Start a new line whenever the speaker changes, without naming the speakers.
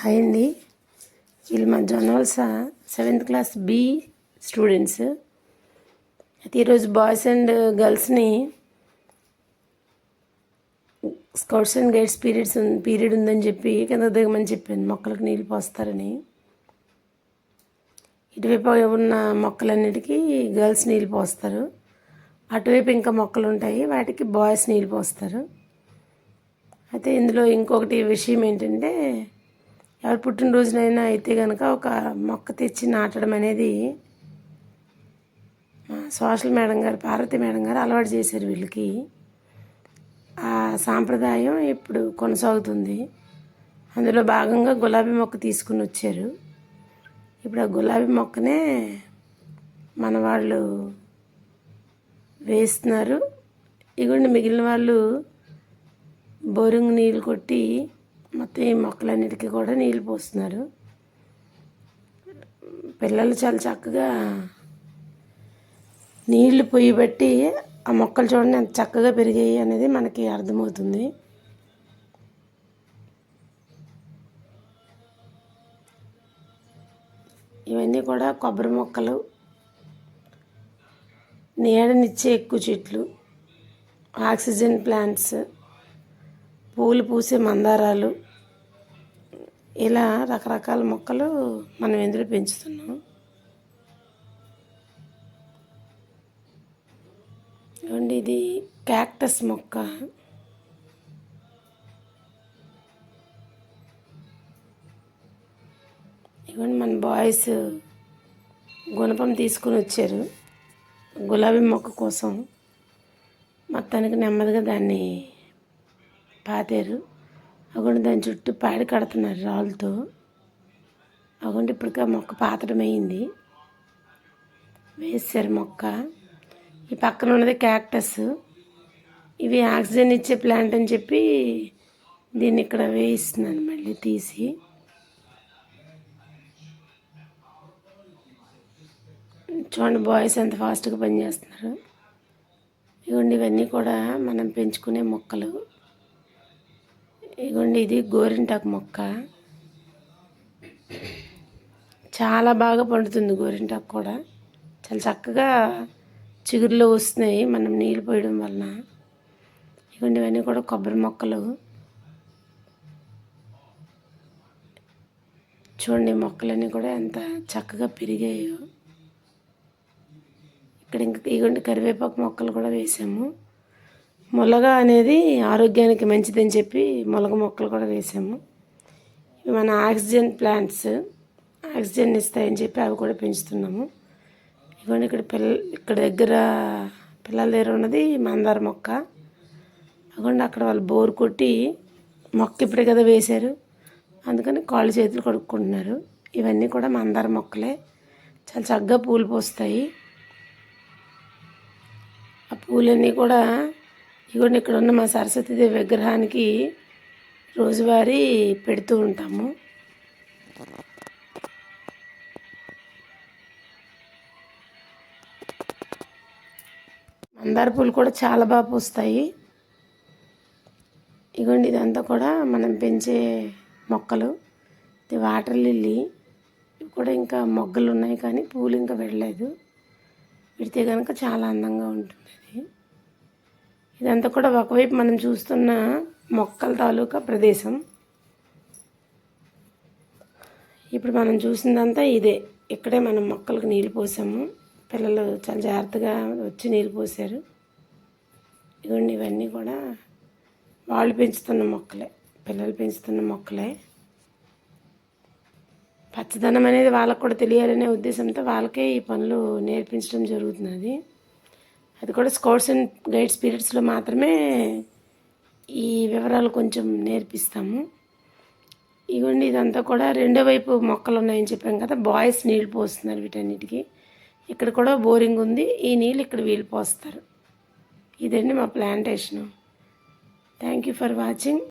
Hi అండి వీళ్ళు మా Jonnavalasa seventh class B students అయితే ఈరోజు boys and గర్ల్స్ని scouts and guides periods period ఉందని చెప్పి కింద దిగమని చెప్పింది మొక్కలకు నీళ్ళు పోస్తారని. ఇటువైపు ఉన్న మొక్కలన్నిటికీ గర్ల్స్ నీళ్ళు పోస్తారు. అటువైపు ఇంకా మొక్కలు ఉంటాయి వాటికి బాయ్స్ నీళ్ళు పోస్తారు. అయితే ఇందులో ఇంకొకటి విషయం ఏంటంటే ఎవరి పుట్టినరోజునైనా అయితే కనుక ఒక మొక్క తెచ్చి నాటడం అనేది సోషల్ మేడం గారు పార్వతి మేడం గారు అలవాటు చేశారు వీళ్ళకి. ఆ సాంప్రదాయం ఇప్పుడు కొనసాగుతుంది. అందులో భాగంగా గులాబీ మొక్క తీసుకుని వచ్చారు. ఇప్పుడు ఆ గులాబీ మొక్కనే మన వాళ్ళు వేస్తున్నారు. ఇగోండి మిగిలిన వాళ్ళు బోరింగ్ నీళ్ళు కొట్టి మొత్తం ఈ మొక్కలన్నిటికీ కూడా నీళ్ళు పోస్తున్నారు. పిల్లలు చాలా చక్కగా నీళ్ళు పొయ్యి బట్టి ఆ మొక్కలు చూడండి ఎంత చక్కగా పెరిగాయి అనేది మనకి అర్థమవుతుంది. ఇవన్నీ కూడా కొబ్బరి మొక్కలు నీడనిచ్చే ఎక్కువ చెట్లు ఆక్సిజన్ ప్లాంట్స్ పూలు పూసే మందారాలు ఇలా రకరకాల మొక్కలు మనం ఇందులో పెంచుతున్నాం. ఇవ్వండి ఇది క్యాక్టస్ మొక్క. ఇవ్వండి మన బాయ్స్ గుణపం తీసుకుని వచ్చారు గులాబీ మొక్క కోసం. మొత్తానికి నెమ్మదిగా దాన్ని పాతారు. అక్కడ దాని చుట్టూ పాడి కడుతున్నారు రాళ్ళతో. అక్కడ ఇప్పటికే మొక్క పాతడం అయింది వేసారు మొక్క. ఈ పక్కన ఉన్నది క్యాక్టస్. ఇవి ఆక్సిజన్ ఇచ్చే ప్లాంట్ అని చెప్పి దీన్ని ఇక్కడ వేయిస్తున్నాను మళ్ళీ తీసి. చూడండి బాయ్స్ ఎంత ఫాస్ట్గా పనిచేస్తున్నారు. ఇవ్వండి ఇవన్నీ కూడా మనం పెంచుకునే మొక్కలు. ఇగోండి ఇది గోరింటాకు మొక్క. చాలా బాగా పండుతుంది గోరింటాకు కూడా. చాలా చక్కగా చిగురులో వస్తున్నాయి మనం నీళ్ళు పోయడం వలన. ఇవన్నీ ఇవన్నీ కూడా కొబ్బరి మొక్కలు. చూడండి మొక్కలన్నీ కూడా ఎంత చక్కగా పెరిగాయో. ఇక్కడ ఇంకా ఇగోండి కరివేపాకు మొక్కలు కూడా వేసాము. మొలగ అనేది ఆరోగ్యానికి మంచిదని చెప్పి మొలగ మొక్కలు కూడా వేసాము. ఇవి మన ఆక్సిజన్ ప్లాంట్స్ ఆక్సిజన్ ఇస్తాయని చెప్పి అవి కూడా పెంచుతున్నాము. ఇవన్నీ ఇక్కడ పిల్ల ఇక్కడ దగ్గర పిల్లల దగ్గర ఉన్నది మందార మొక్క. అక్కడ అక్కడ వాళ్ళు బోర్ కొట్టి మొక్క ఇప్పుడే కదా వేశారు. అందుకని కాళ్ళు చేతులు కడుక్కుంటున్నారు. ఇవన్నీ కూడా మందార మొక్కలే. చాలా చక్కగా పూలు పోస్తాయి. ఆ పూలన్నీ కూడా ఇదిగోండి ఇక్కడ ఉన్న మా సరస్వతీదేవి విగ్రహానికి రోజువారీ పెడుతూ ఉంటాము. మందార పూలు కూడా చాలా బాగా పూస్తాయి. ఇగోండి ఇదంతా కూడా మనం పెంచే మొక్కలు. ఇది వాటర్ లిల్లీ. ఇవి కూడా ఇంకా మొగ్గలు ఉన్నాయి కానీ పూలు ఇంకా వెళ్ళలేదు పెడితే కనుక చాలా అందంగా ఉంటుంది అది. ఇదంతా కూడా ఒకవైపు మనం చూస్తున్న మొక్కల తాలూకా ప్రదేశం. ఇప్పుడు మనం చూసిందంతా ఇదే. ఇక్కడే మనం మొక్కలకు నీళ్ళు పోసాము. పిల్లలు చాలా జాగ్రత్తగా వచ్చి నీళ్ళు పోసారు. ఇవన్నీ ఇవన్నీ కూడా వాళ్ళు పెంచుతున్న మొక్కలే. పిల్లలు పెంచుతున్న మొక్కలే. పచ్చదనం అనేది వాళ్ళకు కూడా తెలియాలనే ఉద్దేశంతో వాళ్ళకే ఈ పనులు నేర్పించడం జరుగుతున్నది. అది కూడా స్కౌట్స్ అండ్ గైడ్స్ పీరియడ్స్లో మాత్రమే ఈ వివరాలు కొంచెం నేర్పిస్తాము. ఇవ్వండి ఇదంతా కూడా రెండో వైపు మొక్కలు ఉన్నాయని చెప్పాం కదా బాయ్స్ నీళ్ళు పోస్తున్నారు వీటన్నిటికీ. ఇక్కడ కూడా బోరింగ్ ఉంది ఈ నీళ్ళు ఇక్కడ వీళ్ళు పోస్తారు. ఇదండి మా plantation. Thank you for watching.